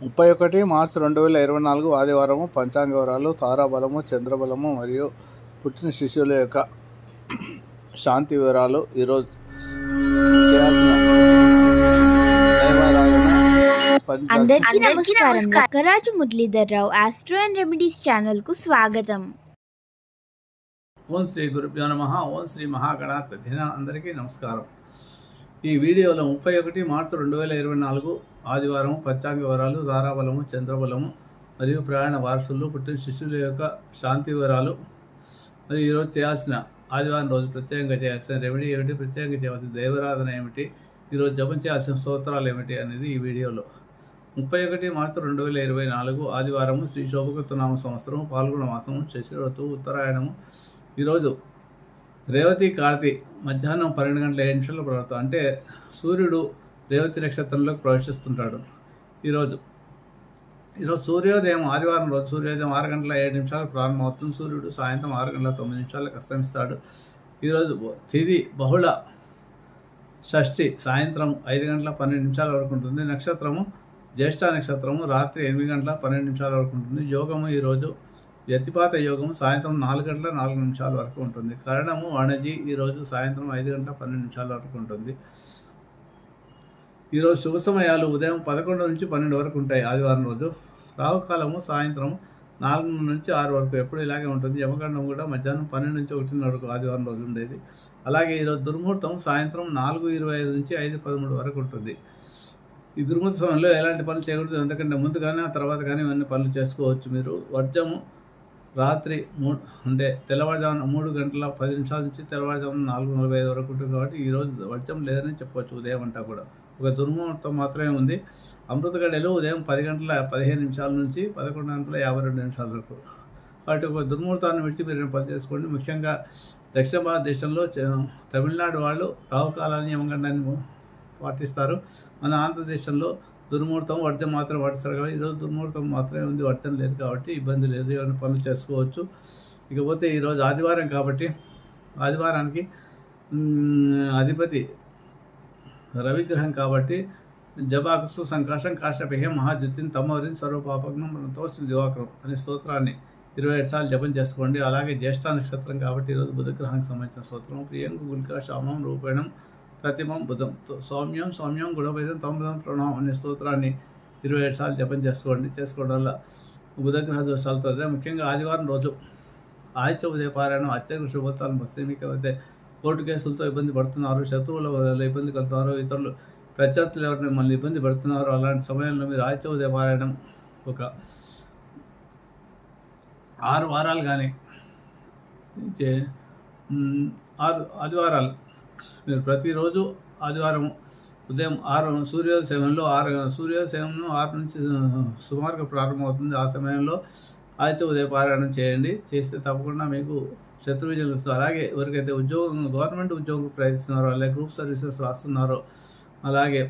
ముప్పై ఒకటి మార్చి రెండు వేల ఇరవై నాలుగు ఆదివారము పంచాంగ వివరాలు తారాబలము చంద్రబలము మరియు పుట్టిన శిశువుల యొక్క శాంతి వివరాలు ఈరోజు చేయాల్సిన అందరికీ నమస్కారం. Nakkaraju Muralidhar Rao astro and remedies ఛానల్కు స్వాగతం. ఓం శ్రీ గురుభ్యో నమ ఓం శ్రీ మహాగణాధిపతి అందరికీ నమస్కారం. ఈ వీడియోలో ముప్పై ఒకటి మార్చి రెండు వేల ఇరవై నాలుగు ఆదివారం పంచాంగ వివరాలు ధారాబలము చంద్రబలము మరియు ప్రయాణ వారసులు పుట్టిన శిష్యుల యొక్క శాంతి వివరాలు. మరియు ఈరోజు చేయాల్సిన ఆదివారం రోజు ప్రత్యేకంగా చేయాల్సిన రెమెడీ ఏమిటి? ప్రత్యేకంగా చేయాల్సిన దైవరాధన ఏమిటి? ఈరోజు జపం చేయాల్సిన స్తోత్రాలు ఏమిటి అనేది ఈ వీడియోలో. ముప్పై ఒకటి మార్చి రెండు వేల ఇరవై నాలుగు ఆదివారము శ్రీ శోభకృతనామ సంవత్సరం పాల్గొన మాసము ఋతువు ఉత్తరాయణము. ఈరోజు రేవతి కార్తి మధ్యాహ్నం పన్నెండు గంటల ఏడు నిమిషాల ప్రవర్తం. అంటే సూర్యుడు రేవతి నక్షత్రంలోకి ప్రవేశిస్తుంటాడు ఈరోజు. ఈరోజు సూర్యోదయం ఆదివారం రోజు సూర్యోదయం ఆరు గంటల ఏడు నిమిషాలకు ప్రారంభమవుతుంది. సూర్యుడు సాయంత్రం ఆరు గంటల తొమ్మిది నిమిషాలకు అస్తమిస్తాడు. ఈరోజు తిది బహుళ షష్ఠి సాయంత్రం ఐదు గంటల పన్నెండు నిమిషాల వరకు ఉంటుంది. నక్షత్రము జ్యేష్ఠ నక్షత్రము రాత్రి ఎనిమిది గంటల పన్నెండు నిమిషాల వరకు ఉంటుంది. యోగము ఈరోజు వ్యతిపాత యోగము సాయంత్రం నాలుగు గంటల నాలుగు నిమిషాల వరకు ఉంటుంది. కరణము వాణిజ్య ఈరోజు సాయంత్రం ఐదు గంటల పన్నెండు నిమిషాల వరకు ఉంటుంది. ఈరోజు శుభ సమయాలు ఉదయం పదకొండు నుంచి పన్నెండు వరకు ఉంటాయి ఆదివారం రోజు. రావుకాలము సాయంత్రం నాలుగు నుంచి ఆరు వరకు ఎప్పుడు ఇలాగే ఉంటుంది. యమగండం కూడా మధ్యాహ్నం పన్నెండు నుంచి ఒకటిన్నర వరకు ఆదివారం రోజు ఉండేది. అలాగే ఈరోజు దుర్ముహూర్తం సాయంత్రం నాలుగు ఇరవై ఐదు నుంచి ఐదు పదమూడు వరకు ఉంటుంది. ఈ దుర్ముహూర్త సమయంలో ఎలాంటి పనులు చేయకూడదు. ఎందుకంటే ముందు కానీ ఆ తర్వాత కానీ ఇవన్నీ పనులు చేసుకోవచ్చు మీరు. వర్జము రాత్రి మూడు అంటే తెల్లవారుజామున మూడు గంటల పది నిమిషాల నుంచి తెల్లవారుజామున నాలుగు నలభై ఐదు వరకు ఉంటుంది కాబట్టి ఈరోజు వర్షం లేదని చెప్పవచ్చు ఉదయం అంతా కూడా. ఒక దుర్ముహూర్తం మాత్రమే ఉంది. అమృతగడ్డలో ఉదయం పది గంటల పదిహేను నిమిషాల నుంచి పదకొండు గంటల యాభై రెండు నిమిషాల వరకు. కాబట్టి ఒక దుర్ముహూర్తాన్ని విడిచి మీరు పని చేసుకోండి ముఖ్యంగా దక్షిణ భారతదేశంలో తమిళనాడు వాళ్ళు రావుకాలాన్ని యమగండాన్ని పాటిస్తారు. మన ఆంధ్రదేశంలో దుర్ముహూర్తం వర్జం మాత్రం పడుస్తారు కాబట్టి ఈరోజు దుర్ముహూర్తం మాత్రమే ఉంది వర్జం లేదు కాబట్టి ఇబ్బంది లేదు ఏమైనా పనులు చేసుకోవచ్చు. ఇకపోతే ఈరోజు ఆదివారం కాబట్టి ఆదివారానికి అధిపతి రవిగ్రహం కాబట్టి జబాకుసు సంకాశం కాశపేహ మహాజుతిని తమోరిన్ సర్వపాపగ్నంతో దివాకరం అనే స్తోత్రాన్ని ఇరవై ఏడు సార్లు జపం చేసుకోండి. అలాగే జ్యేష్ఠ నక్షత్రం కాబట్టి ఈరోజు బుధగ్రహానికి సంబంధించిన స్తోత్రం. ప్రియంగు గుల్క శామం రూపేణం ప్రతిమం బుధం. సౌమ్యం సౌమ్యం గుణభేదం తొమ్మిదం ప్రణవం అనే స్తోత్రాన్ని ఇరవై ఏడు సార్లు జపం చేసుకోండి. చేసుకోవడం వల్ల బుధగ్రహ దోషాలతో అదే. ముఖ్యంగా ఆదివారం రోజు ఆదిత్య ఉదయ పారాయణం అత్యధిక శుభత్వాలను వస్తే అయితే కోర్టు కేసులతో ఇబ్బంది పడుతున్నారు. శత్రువుల వల్ల ఇబ్బంది కలుతున్నారు ఇతరులు ప్రత్యర్థులు ఎవరిని మిమ్మల్ని ఇబ్బంది పడుతున్నారు? అలాంటి సమయంలో మీరు ఆదిత్య ఉదయ పారాయణం ఒక ఆరు వారాలు కానీ ఆరు ఆదివారాలు మీరు ప్రతిరోజు ఆదివారం ఉదయం ఆరు సూర్యోదయ సమయంలో ఆరు సూర్యోదయ సమయంలో ఆరు నుంచి సుమారుగా ప్రారంభమవుతుంది. ఆ సమయంలో ఆదిత్య ఉదయ పారాయణం చేయండి. చేస్తే తప్పకుండా మీకు శత్రువిజయం వస్తుంది అలాగే ఎవరికైతే ఉద్యోగం గవర్నమెంట్ ఉద్యోగం ప్రయత్నిస్తున్నారో అలాగే గ్రూప్ సర్వీసెస్ రాస్తున్నారో అలాగే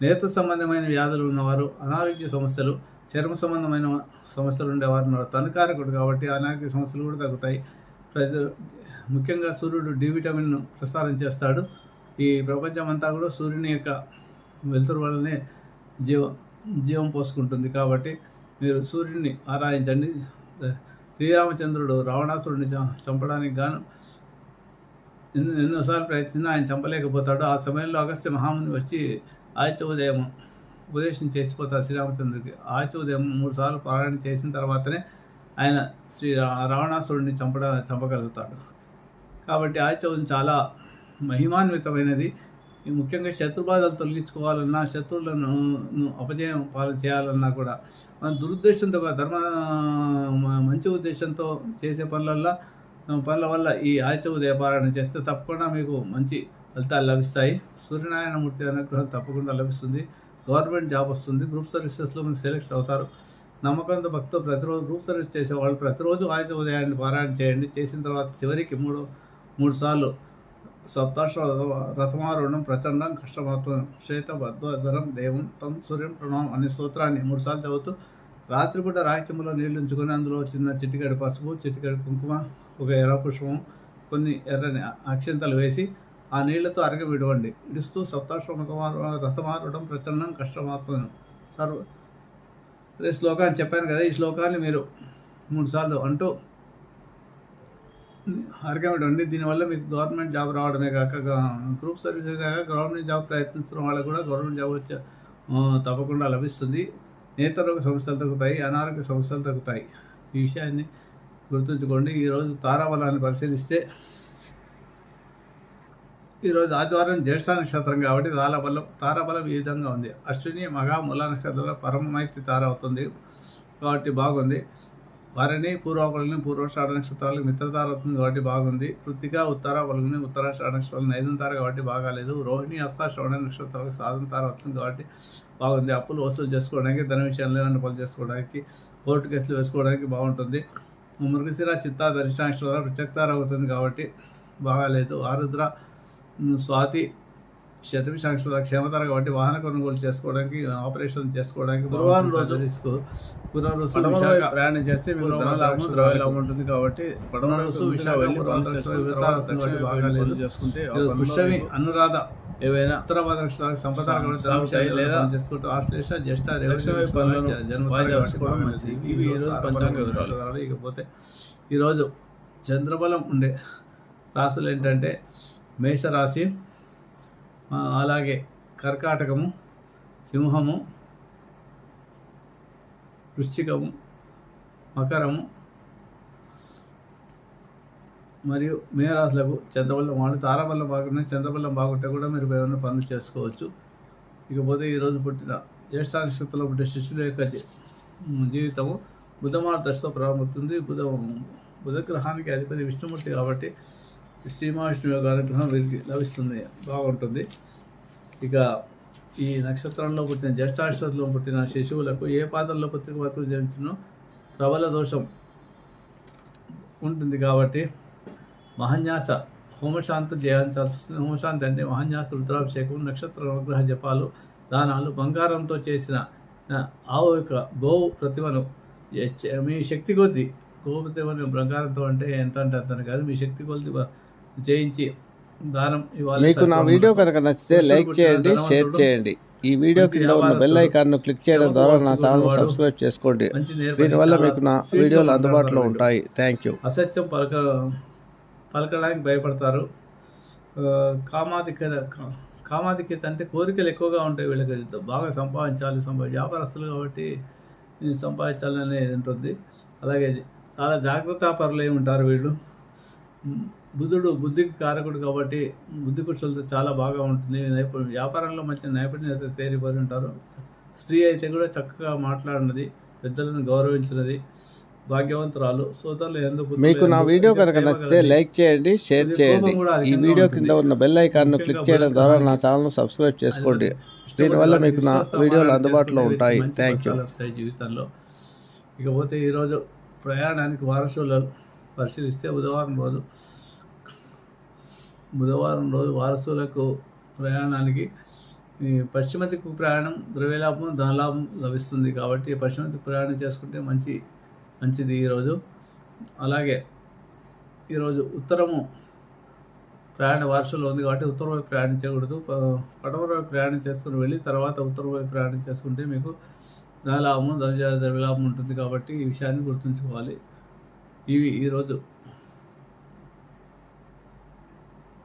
నేత సంబంధమైన వ్యాధులు ఉన్నవారు అనారోగ్య సమస్యలు చర్మ సంబంధమైన సమస్యలు ఉండేవారు ఉన్నారు. తనకారకుడు కాబట్టి అనారోగ్య సమస్యలు కూడా తగ్గుతాయి. ప్రతి ముఖ్యంగా సూర్యుడు డి విటమిన్ ప్రసారం చేస్తాడు. ఈ ప్రపంచం అంతా కూడా సూర్యుని యొక్క వెలుతురు వల్లనే జీవ జీవం పోసుకుంటుంది కాబట్టి మీరు సూర్యుడిని ఆరాధించండి. శ్రీరామచంద్రుడు రావణాసురుడిని చంపడానికి గాను ఎన్నో ఎన్నోసార్లు ప్రయత్నించినా ఆయన చంపలేకపోతాడు. ఆ సమయంలో అగస్త్య మహాముని వచ్చి ఆదిత్య ఉదయం ఉపదేశం చేసిపోతారు శ్రీరామచంద్రుడికి. ఆదిత్య ఉదయం మూడు సార్లు పారాయణ చేసిన తర్వాతనే ఆయన శ్రీ రావణాసురుడిని చంపడ చంపగలుగుతాడు. కాబట్టి ఆదిత్య చాలా మహిమాన్వితమైనది. ఈ ముఖ్యంగా శత్రుబాధలు తొలగించుకోవాలన్నా శత్రువులను అపజయం పాలన చేయాలన్నా కూడా మన దురుద్దేశంతో ధర్మ మంచి ఉద్దేశంతో చేసే పనులల్లో పనుల వల్ల ఈ ఆదిత్య దీపారాయణ చేస్తే తప్పకుండా మీకు మంచి ఫలితాలు లభిస్తాయి. సూర్యనారాయణమూర్తి అనుగ్రహం తప్పకుండా లభిస్తుంది. గవర్నమెంట్ జాబ్ వస్తుంది. గ్రూప్ సర్వీసెస్లో మీరు సెలెక్ట్ అవుతారు. నమ్మకంతో భక్తులు ప్రతిరోజు గ్రూప్ సర్వీస్ చేసేవాళ్ళు ప్రతిరోజు ఆయుధ ఉదయాన్ని పారాయణ చేయండి. చేసిన తర్వాత చివరికి మూడు మూడు సార్లు సప్తాష రథమారుణం ప్రచండం కష్టమత్వం శ్వేత భద్వధరం దేవం తం సూర్యం ప్రణవం అనే స్తోత్రాన్ని మూడుసార్లు చదువుతూ రాత్రిపూట రాయచమ్మలో నీళ్ళు ఉంచుకొని అందులో చిన్న చిటికెడు పసుపు చిటికెడు కుంకుమ ఒక ఎర్ర పుష్పం కొన్ని ఎర్రని అక్షింతలు వేసి ఆ నీళ్ళతో అరగ విడవండి ఇడుస్తూ సప్తాశ్వ రథమారుడం ప్రచండం కష్టమాత్మను సర్వ అదే శ్లోకాన్ని చెప్పాను కదా ఈ శ్లోకాన్ని మీరు మూడు సార్లు అంటూ అండి. దీనివల్ల మీకు గవర్నమెంట్ జాబ్ రావడమే కాక గ్రూప్ సర్వీసెస్ కాక గవర్నమెంట్ జాబ్ ప్రయత్నిస్తున్న వాళ్ళకు కూడా గవర్నమెంట్ జాబ్ వచ్చే తప్పకుండా లభిస్తుంది. నేతరోగ సమస్యలు తగ్గుతాయి అనారోగ్య సమస్యలు తగ్గుతాయి. ఈ విషయాన్ని గుర్తుంచుకోండి. ఈరోజు తారాబలాన్ని పరిశీలిస్తే ఈరోజు ఆదివారం జ్యేష్ఠ నక్షత్రం కాబట్టి తారాబలం తారాబలం ఈ విధంగా ఉంది. అశ్విని మగా మూల నక్షత్రంలో పరమైతి తార అవుతుంది. కాబట్టి బాగుంది. వారిని పూర్వపల్లిని పూర్వషాఢ నక్షత్రాలకు మిత్రతార అవుతుంది కాబట్టి బాగుంది. కృతిక ఉత్తర పలుగుని ఉత్తరాషాఢ నక్షత్రాలు ఐదు తార కాబట్టి బాగాలేదు. రోహిణి హస్త శ్రవణ నక్షత్రాలకు సాధన తార అవుతుంది కాబట్టి బాగుంది. అప్పులు వసూలు చేసుకోవడానికి ధన విషయంలో ఏమైనా పనులు చేసుకోవడానికి కోర్టు కేసులు వేసుకోవడానికి బాగుంటుంది. మృగశిర చిత్త దర్శనాక్షత్రాలు ప్రత్యక్తార అవుతుంది కాబట్టి బాగాలేదు. ఆరుద్ర స్వాతి శతమి నక్షత్రాల క్షేమతార కాబట్టి వాహన కొనుగోలు చేసుకోవడానికి ఆపరేషన్ చేసుకోవడానికి గురువారం రోజు రిస్క్ ప్రయాణం చేస్తే మీకు ధనలాభం ద్రవ్యలాభం ఉంటుంది కాబట్టి చేసుకుంటే పుష్యమి అనురాధ ఏవైనా కూడా సాగుతాయి సాగుతాయి లేదా లేదా చేసుకుంటూ ఆశ్లేష జ్యేష్ఠ పనులను. ఇవి పంచాంగ వివరాలు. ఇకపోతే ఈరోజు చంద్రబలం ఉండే రాశులు ఏంటంటే మేషరాశి అలాగే కర్కాటకము సింహము వృశ్చికము మకరము మరియు మేరాశులకు చంద్రబల్లం వాడు తారాబల్లం బాగుంటే చంద్రబల్లం బాగుంటే కూడా మీరు ఏమైనా పనులు చేసుకోవచ్చు. ఇకపోతే ఈరోజు పుట్టిన జ్యేష్ఠ నక్షత్రంలో పుట్టిన శిష్యుల యొక్క జీ- జీవితము బుధమార్ దశతో ప్రారంభమవుతుంది. బుధ బుధగ్రహానికి అధిపతి విష్ణుమూర్తి కాబట్టి శ్రీ మహావిష్ణువు యొక్క అనుగ్రహం వీరికి లభిస్తుంది. బాగుంటుంది. ఇక ఈ నక్షత్రంలో పుట్టిన జ్యేష్ఠ పుట్టిన శిశువులకు ఏ పాత్రలో పుత్రిక పాత్రలు జరించినో ప్రబల దోషం ఉంటుంది కాబట్టి మహన్యాస హోమశాంతి చేయించాల్సి వస్తుంది. హోమశాంతి అంటే మహన్యాస రుద్రాభిషేకం నక్షత్ర అనుగ్రహ జపాలు దానాలు బంగారంతో చేసిన ఆవు యొక్క గోవు ప్రతిమను మీ శక్తి కొద్దీ గోవు ప్రతిమను బంగారంతో అంటే ఎంత అంటే అంత కాదు. మీ శక్తి కొద్ది చేయించి దానం ఇవ్వాలి మీకు నా. వీడియో కనుక నచ్చితే లైక్ చేయండి షేర్ చేయండి. ఈ వీడియో కింద ఉన్న బెల్ ఐకాన్ను క్లిక్ చేయడం ద్వారా నా ఛానల్ సబ్స్క్రైబ్ చేసుకోండి. దీనివల్ల మీకు నా వీడియోలు అందుబాటులో. ఉంటాయి. థ్యాంక్ యూ అసత్యం పలక పలకడానికి భయపడతారు. ఆ, కామాధిక్యత అంటే కోరికలు ఎక్కువగా ఉంటాయి వీళ్ళకి. బాగా సంపాదించాలి సంపా వ్యాపారస్తులు కాబట్టి ఈ సంపాదించాలి అనేది ఉంటుంది. అలాగే చాలా జాగ్రత్త పరులై ఉంటారు వీళ్ళు. బుద్ధుడు బుద్ధికి కారకుడు కాబట్టి బుద్ధి కుశలత చాలా బాగా ఉంటుంది. నైపుణ్యం వ్యాపారంలో మంచి నైపుణ్యత తేలిపోయి ఉంటారు. స్త్రీ అయితే కూడా చక్కగా మాట్లాడినది పెద్దలను గౌరవించినది భాగ్యవంతురాలు సోదరులు ఎందుకు మీకు నా వీడియో కనుక నచ్చితే లైక్ చేయండి షేర్ చేయండి. ఈ వీడియో కింద ఉన్న బెల్ ఐకాన్ను క్లిక్ చేయడం ద్వారా నా ఛానల్ సబ్స్క్రైబ్ చేసుకోండి. దీనివల్ల మీకు నా వీడియోలు అందుబాటులో ఉంటాయి. థ్యాంక్ యూ జీవితంలో. ఇకపోతే ఈరోజు ప్రయాణానికి వారసులు పరిశీలిస్తే బుధవారం రోజు బుధవారం రోజు వారసులకు ప్రయాణానికి ఈ పశ్చిమ దిక్కు ప్రయాణం ద్రవ్యలాభం ధనలాభం లభిస్తుంది కాబట్టి పశ్చిమ దిక్కు ప్రయాణం చేసుకుంటే మంచి మంచిది ఈరోజు. అలాగే ఈరోజు ఉత్తరము ప్రయాణ వారసులో ఉంది కాబట్టి ఉత్తరం వైపు ప్రయాణం చేయకూడదు. పడమర వైపు ప్రయాణం చేసుకుని వెళ్ళి తర్వాత ఉత్తరం వైపు ప్రయాణం చేసుకుంటే మీకు ధనలాభం ద్రవ్య ద్రవ్యలాభం ఉంటుంది కాబట్టి ఈ విషయాన్ని గుర్తుంచుకోవాలి. ఇవి ఈరోజు